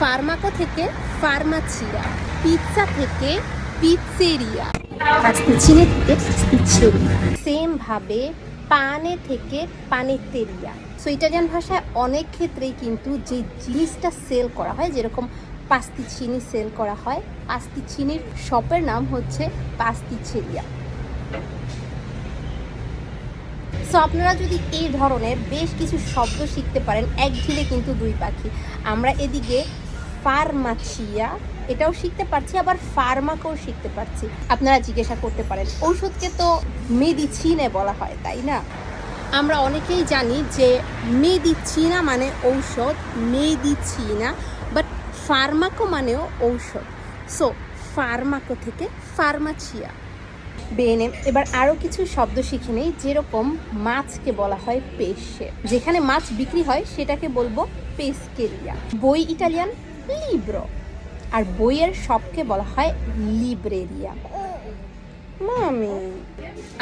Pharmaco থেকে ফার্মাচিয়া pizza থেকে পিৎজেরিয়া। পাস্তিচিনি থেকে পাস্তিচেরিয়া সেম ভাবে পানে থেকে পানেতেরিয়া। সো ইটালিয়ান ভাষায় অনেক ক্ষেত্রেই কিন্তু যে জিনিসটা সেল করা হয় যেরকম পাস্তি চিনি সেল করা হয় পাস্তি চিনির শপের নাম হচ্ছে পাস্তিচেরিয়া। সো আপনারা যদি এই ধরনের বেশ কিছু শব্দ শিখতে পারেন এক ঢিলে কিন্তু দুই পাখি। আমরা এদিকে ফার্মাচিয়া, এটাও শিখতে পারছি, আবার ফার্মাকেও শিখতে পারছি। আপনারা জিজ্ঞাসা করতে পারেন, ঔষধকে তো মেডিচিনে বলা হয়, তাই না? আমরা অনেকেই জানি যে মেডিচিনা মানে ঔষধ মেডিচিনা বাট ফার্মাকো মানেও ঔষধ। সো, ফার্মাকো থেকে ফার্মাচিয়া। বেনে, এবার আরও কিছু শব্দ শিখে নেই, যেরকম মাছকে বলা হয় পেশে। যেখানে মাছ বিক্রি হয়, সেটাকে বলব পেসকেরিয়া। বই ইটালিয়ান লিব্রো আর বইয়ের শপকে বলা হয় লিব্রেরিয়া। মামি।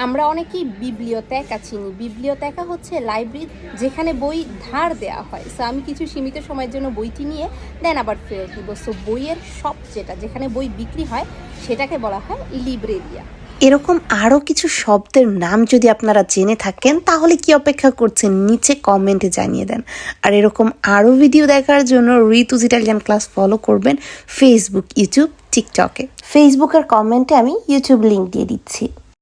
আমরা অনেকেই বিবলিওতেকা চিনি। বিবলিওতেকা হচ্ছে লাইব্রেরি যেখানে বই ধার দেওয়া হয়। সো আমি কিছু সীমিত সময়ের জন্য বইটি নিয়ে দেন আবার ফেরত দিব সো বইয়ের শপ যেটা যেখানে বই বিক্রি হয় সেটাকে বলা হয় লিব্রেরিয়া। এরকম আরও কিছু শব্দের নাম যদি আপনারা জেনে থাকেন, তাহলে কি অপেক্ষা করছেন? নিচে কমেন্টে জানিয়ে দেন। আর এরকম আরও ভিডিও দেখার জন্য ঋতুজ ইটালিয়ান ক্লাস ফলো করবেন ফেসবুক ইউটিউব টিকটকে ফেসবুকের কমেন্টে আমি ইউটিউব লিঙ্ক দিয়ে দিচ্ছি।